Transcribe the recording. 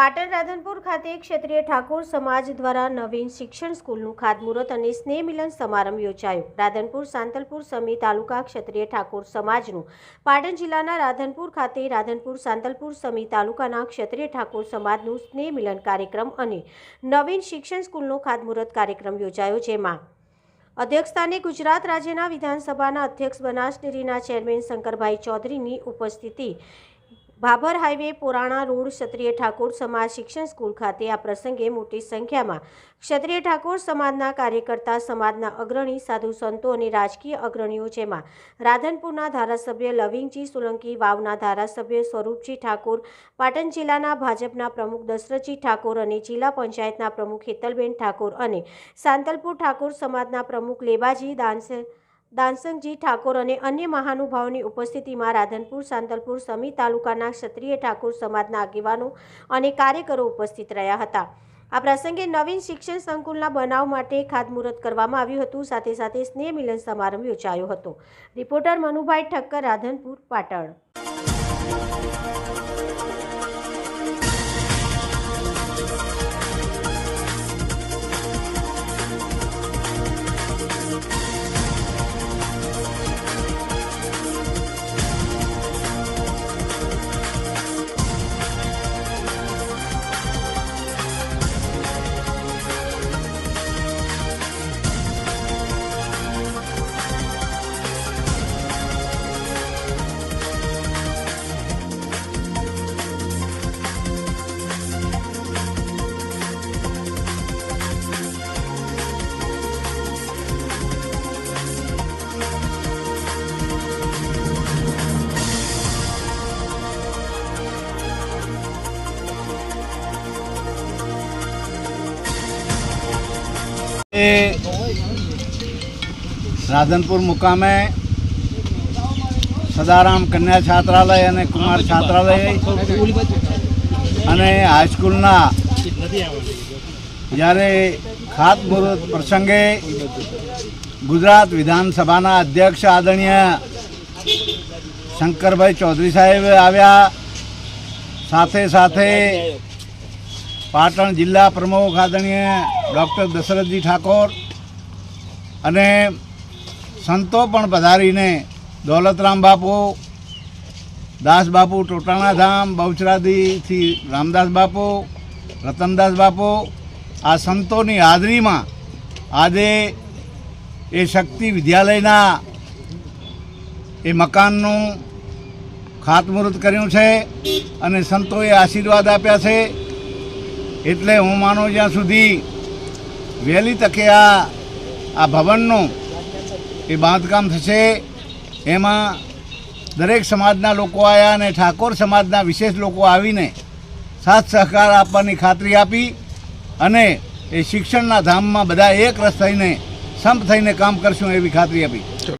પાટણ રાધનપુર ખાતે ક્ષત્રિય ઠાકોર સમાજ દ્વારા નવીન શિક્ષણ સ્કૂલનું ખાતમુહૂર્ત અને સ્નેહ મિલન સમારંભ યોજાયો. રાધનપુર સાંતલપુર સમી તાલુકા ક્ષત્રિય ઠાકોર સમાજનું પાટણ જિલ્લાના રાધનપુર ખાતે રાધનપુર સાંતલપુર સમી તાલુકાના ક્ષત્રિય ઠાકોર સમાજનું સ્નેહ મિલન કાર્યક્રમ અને નવીન શિક્ષણ સ્કૂલનો ખાતમુહૂર્ત કાર્યક્રમ યોજાયો, જેમાં અધ્યક્ષસ્થાને ગુજરાત રાજ્યના વિધાનસભાના અધ્યક્ષ બનાસ ડેરીના ચેરમેન શંકરભાઈ ચૌધરીની ઉપસ્થિતિ ભાભર હાઈવે, પુરાણા રોડ, ક્ષત્રિય ઠાકોર સમાજ શિક્ષણ સ્કૂલ ખાતે આ પ્રસંગે મોટી સંખ્યામાં ક્ષત્રિય ઠાકોર સમાજના કાર્યકર્તા, સમાજના અગ્રણી, સાધુ સંતો અને રાજકીય અગ્રણીઓ જેમાં રાધનપુરના ધારાસભ્ય લવિંગજી સોલંકી, વાવના ધારાસભ્ય સ્વરૂપજી ઠાકોર, પાટણ જિલ્લાના ભાજપના પ્રમુખ દશરથજી ઠાકોર અને જિલ્લા પંચાયતના પ્રમુખ હેતલબેન ઠાકોર અને સાંતલપુર ઠાકોર સમાજના પ્રમુખ લેબાજી દાનસે દાનસંગજી ઠાકોર અને અન્ય મહાનુભાવોની ઉપસ્થિતિમાં રાધનપુર, સાંતલપુર સમી તાલુકાના ક્ષત્રિય ઠાકોર સમાજના આગેવાનો અને કાર્યકરો ઉપસ્થિત રહ્યા હતા. આ પ્રસંગે નવીન શિક્ષણ સંકુલના બનાવ માટે ખાતમુહૂર્ત કરવામાં આવ્યું હતું. સાથે સાથે સ્નેહ મિલન સમારંભ યોજાયો હતો. રિપોર્ટર મનુભાઈ ઠક્કર, રાધનપુર, પાટણ. રાધનપુર મુકામે સદારામ કન્યા છાત્રાલય અને કુમાર છાત્રાલય અને હાઈસ્કૂલના જ્યારે ખાતમુહૂર્ત પ્રસંગે ગુજરાત વિધાનસભાના અધ્યક્ષ આદરણીય શંકરભાઈ ચૌધરી સાહેબ આવ્યા. સાથે સાથે પાટણ જિલ્લા પ્રમુખ આદરણીય ડૉક્ટર દશરથજી ઠાકોર અને સંતો પણ પધારીને દોલતરામ બાપુ, દાસ બાપુ ટોટાણા ધામ બહુચરાદીથી રામદાસ બાપુ, રતનદાસ બાપુ, આ સંતોની હાજરીમાં આજે એ શક્તિ વિદ્યાલયના એ મકાનનું ખાતમુહૂર્ત કર્યું છે અને સંતોએ આશીર્વાદ આપ્યા છે. એટલે હું માનું જ્યાં સુધી વહેલી તકે આ આ ભવનનું એ બાંધકામ થશે. એમાં દરેક સમાજના લોકો આવ્યા અને ઠાકોર સમાજના વિશેષ લોકો આવીને સાથ સહકાર આપવાની ખાતરી આપી અને એ શિક્ષણના ધામમાં બધા એક રસ થઈને, સંપ થઈને કામ કરશું એવી ખાતરી આપી.